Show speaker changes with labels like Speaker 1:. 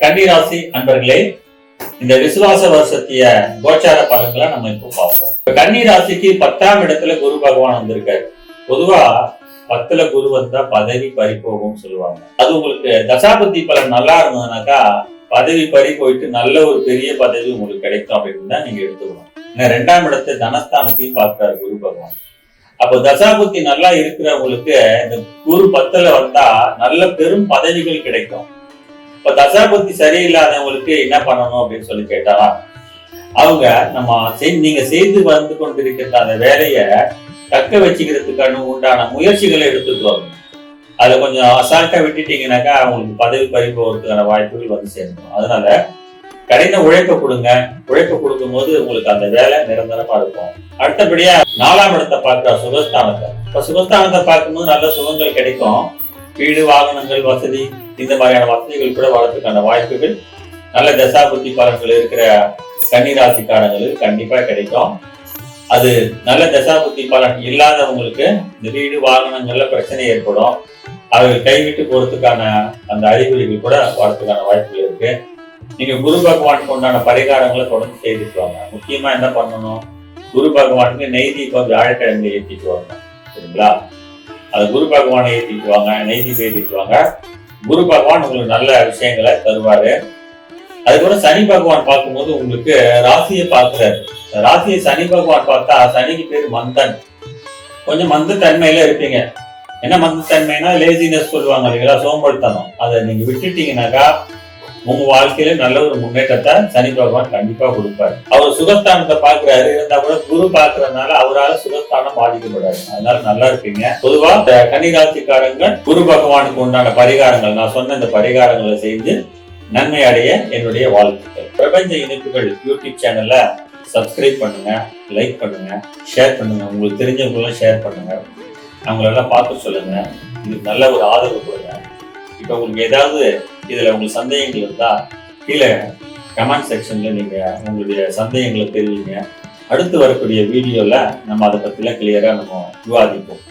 Speaker 1: கன்னிராசி அன்பர்களே இந்த விசுவாச வருஷத்திய கோச்சார பலன்களை நம்ம இப்போ பார்ப்போம். இப்ப கன்னிராசிக்கு பத்தாம் இடத்துல குரு பகவான் வந்திருக்காரு. பொதுவா பத்துல குரு வந்தா பதவி பறி போகும் சொல்லுவாங்க. அது உங்களுக்கு தசாபதி பலன் நல்லா இருந்ததுனாக்கா பதவி பறி போயிட்டு நல்ல ஒரு பெரிய பதவி உங்களுக்கு கிடைக்கும் அப்படின்னு தான் நீங்க எடுத்துக்கணும். ஏன்னா ரெண்டாம் இடத்துல தனஸ்தானத்தையும் பார்க்கிறார் குரு பகவான். அப்போ தசாபுத்தி நல்லா இருக்கிறவங்களுக்கு இந்த குரு பத்துல வந்தா நல்ல பெரும் பதவிகள் கிடைக்கும். இப்ப தசாபுத்தி சரியில்லாதவங்களுக்கு என்ன பண்ணணும் அப்படின்னு சொல்லி கேட்டா அவங்க நம்ம நீங்க செய்து வந்து கொண்டிருக்கிற அந்த வேலைய தக்க வச்சுக்கிறதுக்கான உண்டான முயற்சிகளை எடுத்துட்டு வரணும் அதை கொஞ்சம் அசால்ட்டா விட்டுட்டீங்கன்னாக்கா அவங்களுக்கு பதவி பறி போகிறதுக்கான வாய்ப்புகள் வந்து சேரணும் அதனால கடின உழைப்ப கொடுங்க. உழைப்ப கொடுக்கும்போது உங்களுக்கு அந்த வேலை நிரந்தரமா இருக்கும். அடுத்தபடியா நாலாம் இடத்தை பார்க்கிற சுகஸ்தானத்தை. இப்ப சுகஸ்தானத்தை பார்க்கும்போது நல்ல சுகங்கள் கிடைக்கும். வீடு வாகனங்கள் வசதி இந்த மாதிரியான வசதிகள் கூட வளர்த்துக்கான வாய்ப்புகள். நல்ல தசாபுத்தி பலன்கள் இருக்கிற கன்னிராசிக்காரங்களுக்கு கண்டிப்பா கிடைக்கும். அது நல்ல தசாபுத்தி பலன் இல்லாதவங்களுக்கு இந்த வீடு வாகனங்கள்ல பிரச்சனை ஏற்படும். அவர்கள் கைவிட்டு போறதுக்கான அந்த அறிகுறிகள் கூட வரதுக்கான வாய்ப்புகள் இருக்கு. நீங்க குரு பகவானுக்கு உண்டான பரிகாரங்களை தொடர்ந்து செய்துட்டு வாங்க. முக்கியமா என்ன பண்ணணும்? குரு பகவானுக்கு நெய் தீபம் வியாழக்கிழமை ஏற்றிட்டு வாங்க. சரிங்களா? அதை குரு பகவானை ஏற்றிக்குவாங்க வாங்க நெய் குரு பகவான் உங்களுக்கு நல்ல விஷயங்களை தருவாரு. அதுக்கப்புறம் சனி பகவான் பார்க்கும்போது உங்களுக்கு ராசியை பார்க்கிறாரு. ராசியை சனி பகவான் பார்த்தா சனிக்கு பேர் மந்தன். கொஞ்சம் மந்த தன்மையில இருப்பீங்க. என்ன மந்த தன்மைனா லேசினஸ் சொல்லுவாங்க இல்லைங்களா? சோம்படுத்தணும் அதை நீங்க விட்டுட்டீங்கன்னாக்கா உங்க வாழ்க்கையில நல்ல ஒரு முன்னேற்றத்தை சனி பகவான் கண்டிப்பா கொடுப்பாரு. அவர் சுகஸ்தானத்தை பாக்குறாரு இருந்தா கூட குரு பாக்குறதுனால அவரால் சுகஸ்தானம் பாதிக்கப்படாது. அதனால நல்லா இருப்பீங்க. பொதுவா இந்த கன்னிராசிக்காரங்க குரு பகவானுக்கு உண்டான பரிகாரங்கள் நான் சொன்ன இந்த பரிகாரங்களை செய்து நன்மை அடைய என்னுடைய வாழ்த்துக்கள். பிரபஞ்ச இணைப்புகள் யூடியூப் சேனல்ல சப்ஸ்கிரைப் பண்ணுங்க லைக் பண்ணுங்க ஷேர் பண்ணுங்க. உங்களுக்கு தெரிஞ்சவங்களும் ஷேர் பண்ணுங்க. அவங்களெல்லாம் பார்த்து சொல்லுங்க. இதுக்கு நல்ல ஒரு ஆதரவு கொடுங்க. இப்போ உங்களுக்கு ஏதாவது இதில் உங்களுக்கு சந்தேகங்கள் இருந்தால் கீழே கமெண்ட் செக்ஷன்ல நீங்கள் உங்களுடைய சந்தேகங்களை தெரிவிங்க. அடுத்து வரக்கூடிய வீடியோவில் நம்ம அதை பற்றிலாம் கிளியராக நம்ம விவாதிப்போம்.